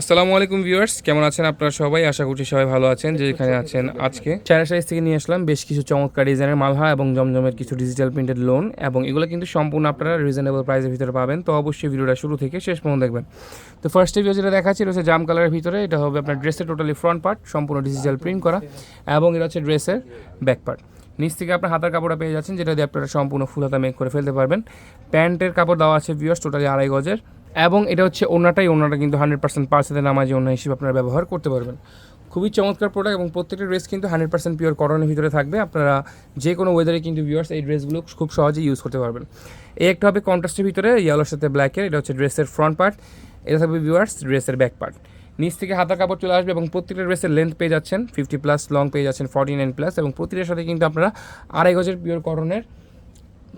আসসালামু আলাইকুম ভিউয়ার্স, কেমন আছেন আপনারা সবাই? আশা করছি সবাই ভালো আছেন, যে যেখানে আছেন আজকে। চায়না সাইজ থেকে নিয়ে আসলাম বেশ কিছু চমৎকার ডিজাইনের মালহা এবং জমজমের কিছু ডিজিটাল প্রিন্টেড লোন এবং এগুলো কিন্তু সম্পূর্ণ আপনারা রিজনেবল প্রাইসের ভিতরে পাবেন। তো অবশ্যই ভিডিওটা শুরু থেকে শেষ পর্যন্ত দেখবেন। তো ফার্স্ট ভিডিও যেটা দেখাচ্ছি, এটা হচ্ছে জাম কালারের ভিতরে। এটা হবে আপনার ড্রেসের টোটালি ফ্রন্ট পার্ট সম্পূর্ণ ডিজিটাল প্রিন্ট করা এবং এটা হচ্ছে ড্রেসের ব্যাক পার্ট নিচ থেকে আপনার হাতার কাপড়টা পেয়ে যাচ্ছেন, যেটা দিয়ে আপনারা সম্পূর্ণ ফুল হাতা মেক করে ফেলতে পারবেন। প্যান্টের কাপড় দেওয়া আছে ভিউয়ার্স টোটালি আড়াই গজের। এবং এটা হচ্ছে ওনাটাই ওনাটা কিন্তু হান্ড্রেড পার্সেন্ট পার্সেন্টের নামাজি ওনা হিসেবে আপনারা ব্যবহার করতে পারবেন। খুবই চমৎকার প্রোডাক্ট এবং প্রত্যেকটা ড্রেস কিন্তু হান্ড্রেড পার্সেন্ট পিওর কটনের ভিতরে থাকবে। আপনারা যে কোনো ওয়েদারে কিন্তু ভিউয়ার্স এই ড্রেসগুলো খুব সহজেই ইউজ করতে পারবেন। এই একটা হবে কন্ট্রাস্টের ভিতরে ইয়েলোর সাথে ব্ল্যাকের এটা হচ্ছে ড্রেসের ফ্রন্ট পার্ট এটা থাকবে ভিউয়ার্স ড্রেসের ব্যাক পার্ট নিচ থেকে হাতা কাপড় চলে আসবে এবং প্রত্যেকটা ড্রেসের লেন্থ পেয়ে যাচ্ছেন ফিফটি প্লাস লং পেয়ে যাচ্ছেন ফর্টি নাইন প্লাস এবং প্রতিটার সাথে কিন্তু আপনারা আড়াই গজের পিওর কটনের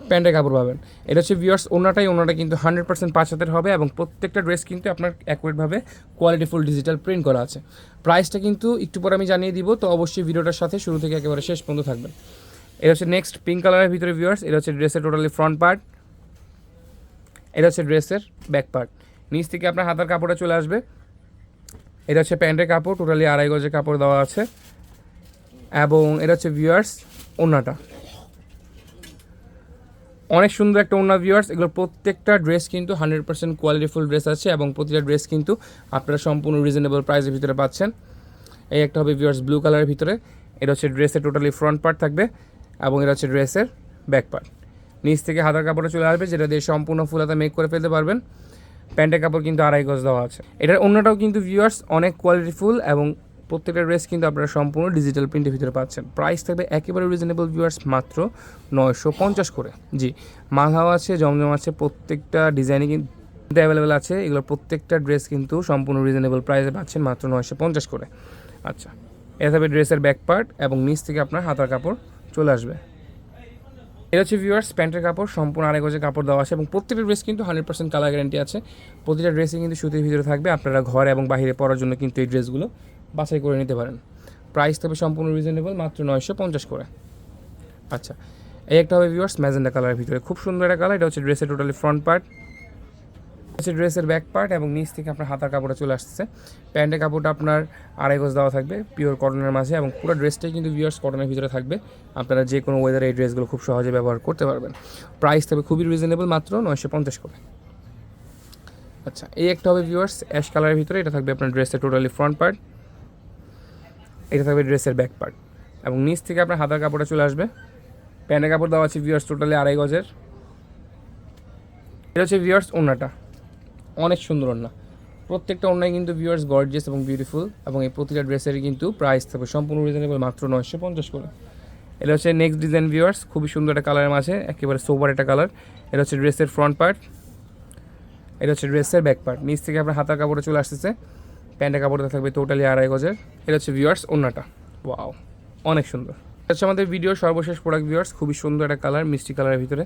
প্যান্টের কাপড় পাবেন। এটা হচ্ছে ভিউয়ার্স ওনাটাই, ওনাটা কিন্তু হান্ড্রেড পার্সেন্ট পাঁচ হাতের হবে এবং প্রত্যেকটা ড্রেস কিন্তু আপনার অ্যাকুরেটভাবে কোয়ালিটিফুল ডিজিটাল প্রিন্ট করা আছে। প্রাইসটা কিন্তু একটু পরে আমি জানিয়ে দিব, তো অবশ্যই ভিডিওটার সাথে শুরু থেকে একেবারে শেষ পর্যন্ত থাকবেন। এটা হচ্ছে নেক্সট পিঙ্ক কালারের ভিতরে ভিউয়ার্স এটা হচ্ছে ড্রেসের টোটালি ফ্রন্ট পার্ট এটা হচ্ছে ড্রেসের ব্যাক পার্ট নিচ থেকে আপনার হাতার কাপড়টা চলে আসবে। এটা হচ্ছে প্যান্টের কাপড় টোটালি আড়াই গজের কাপড় দেওয়া আছে। এবং এটা হচ্ছে ভিউয়ার্স ওনাটা। অনেক সুন্দর একটা ওনা ভিউয়ার্স এগুলো প্রত্যেকটা ড্রেস কিন্তু হান্ড্রেড পার্সেন্ট কোয়ালিটিফুল ড্রেস আছে এবং প্রতিটা ড্রেস কিন্তু আপনারা সম্পূর্ণ রিজনেবল প্রাইসের ভিতরে পাচ্ছেন। এই একটা হবে ভিউয়ার্স ব্লু কালারের ভিতরে। এটা হচ্ছে ড্রেসের টোটালি ফ্রন্ট পার্ট থাকবে এবং এটা হচ্ছে ড্রেসের ব্যাক পার্ট নিচ থেকে হাতার কাপড়ে চলে আসবে, যেটা দিয়ে সম্পূর্ণ ফুল হাতা মেক করে ফেলতে পারবেন। প্যান্টের কাপড় কিন্তু আড়াই গজ দেওয়া আছে। এটার অন্যটাও কিন্তু ভিউয়ার্স অনেক কোয়ালিটিফুল এবং প্রত্যেকটা ড্রেস কিন্তু আপনারা সম্পূর্ণ ডিজিটাল প্রিন্টের ভিতরে পাচ্ছেন। প্রাইস থাকবে একেবারে রিজনেবল ভিউয়ার্স মাত্র নয়শো পঞ্চাশ করে। জি, মালহাও আছে, জমজম আছে, প্রত্যেকটা ডিজাইনে কিন্তু অ্যাভেলেবেল আছে, এগুলো প্রত্যেকটা ড্রেস কিন্তু সম্পূর্ণ রিজনেবল প্রাইসে পাচ্ছেন মাত্র নয়শো পঞ্চাশ করে। আচ্ছা থাকবে ড্রেসের ব্যাক পার্ট এবং নিচ থেকে আপনার হাতার কাপড় চলে আসবে। এটা হচ্ছে ভিউয়ার্স প্যান্টের কাপড়, সম্পূর্ণ আড়াই গজের কাপড় দেওয়া আছে এবং প্রত্যেকটা ড্রেস কিন্তু হান্ড্রেড পার্সেন্ট কালার গ্যারেন্টি আছে। প্রতিটা ড্রেসই কিন্তু সুতির ভিতরে থাকবে, আপনারা ঘরে এবং বাইরে পরার জন্য কিন্তু এই ড্রেসগুলো বাছাই করে নিতে পারেন। প্রাইস তবে সম্পূর্ণ রিজনেবল মাত্র নয়শো পঞ্চাশ করে। আচ্ছা এই একটা হবে ভিউয়ার্স ম্যাজেন্ডা কালারের ভিতরে। খুব সুন্দর একটা কালার এটা হচ্ছে ড্রেসের টোটালি ফ্রন্ট পার্ট হচ্ছে ড্রেসের ব্যাক পার্ট এবং নিচ থেকে আপনার হাতার কাপড়টা চলে আসছে। প্যান্টের কাপড়টা আপনার আড়াই গজ দেওয়া থাকবে পিওর কটনের মাঝে এবং পুরো ড্রেসটাই কিন্তু ভিউয়ার্স কটনের ভিতরে থাকবে। আপনারা যে কোনো ওয়েদারে এই ড্রেসগুলো খুব সহজে ব্যবহার করতে পারবেন। প্রাইস তবে খুবই রিজনেবল মাত্র নয়শো পঞ্চাশ করে। আচ্ছা এই একটা হবে ভিউয়ার্স অ্যাশ কালারের ভিতরে, এটা থাকবে আপনার ড্রেসের টোটালি ফ্রন্ট পার্ট এটা থাকবে ড্রেসের ব্যাক পার্ট এবং নিচ থেকে আপনার হাতার কাপড়টা চলে আসবে। প্যান্টের কাপড় দেওয়া আছে ভিউয়ার্স টোটালি আড়াই গজের। এটা হচ্ছে ভিউয়ার্স ওনাটা অনেক সুন্দর ওনা প্রত্যেকটা ওনায় কিন্তু ভিউয়ার্স গর্জিয়াস এবং বিউটিফুল এবং এই প্রতিটা ড্রেসেরই কিন্তু প্রাইস থাকবে সম্পূর্ণ রিজনেবল মাত্র নয়শো পঞ্চাশ করে। এটা হচ্ছে নেক্সট ডিজাইন ভিউয়ার্স খুবই সুন্দর একটা কালারের মাঝে, একেবারে সোবার একটা কালার এটা হচ্ছে ড্রেসের ফ্রন্ট পার্ট এটা হচ্ছে ড্রেসের ব্যাক পার্ট নিচ থেকে আপনার হাতার কাপড়ে চলে আসতেছে। প্যান্টের কাপড়টা থাকবে টোটালি আড়াই গজের। এটা হচ্ছে ভিউয়ার্স ওনাটা ওয়াও অনেক সুন্দর। হচ্ছে আমাদের ভিডিও সর্বশেষ প্রোডাক্ট ভিউয়ার্স খুবই সুন্দর একটা কালার মিষ্টি কালারের ভিতরে।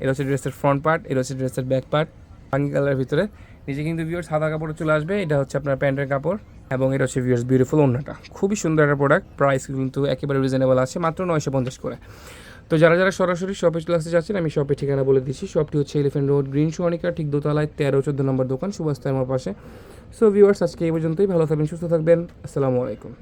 এটা হচ্ছে ড্রেসের ফ্রন্ট পার্ট এটা হচ্ছে ড্রেসের ব্যাক পার্ট পাঙ্গি কালারের ভিতরে। নিচে কিন্তু ভিউয়ার্স সাদা কাপড় চলে আসবে। এটা হচ্ছে আপনার প্যান্টের কাপড় এবং এটা হচ্ছে ভিউয়ার্স বিউটিফুল ওনাটা খুবই সুন্দর একটা প্রোডাক্ট প্রাইস কিন্তু একেবারে রিজনেবল আছে, মাত্র নয়শো পঞ্চাশ করে। তো যারা যারা সরাসরি শপে চলে আসতে চাচ্ছেন, আমি শপের ঠিকানা বলে দিচ্ছি। শপটি হচ্ছে এলিফেন্ট রোড গ্রিন সোয়ানিকা ঠিক দোতলায় তেরো, চোদ্দ নম্বর দোকান, সুভাষ আমার পাশে। সো ভিউয়ার্স আজকে এই পর্যন্তই। ভালো থাকবেন সুস্থ থাকবেন। আসসালামু আলাইকুম।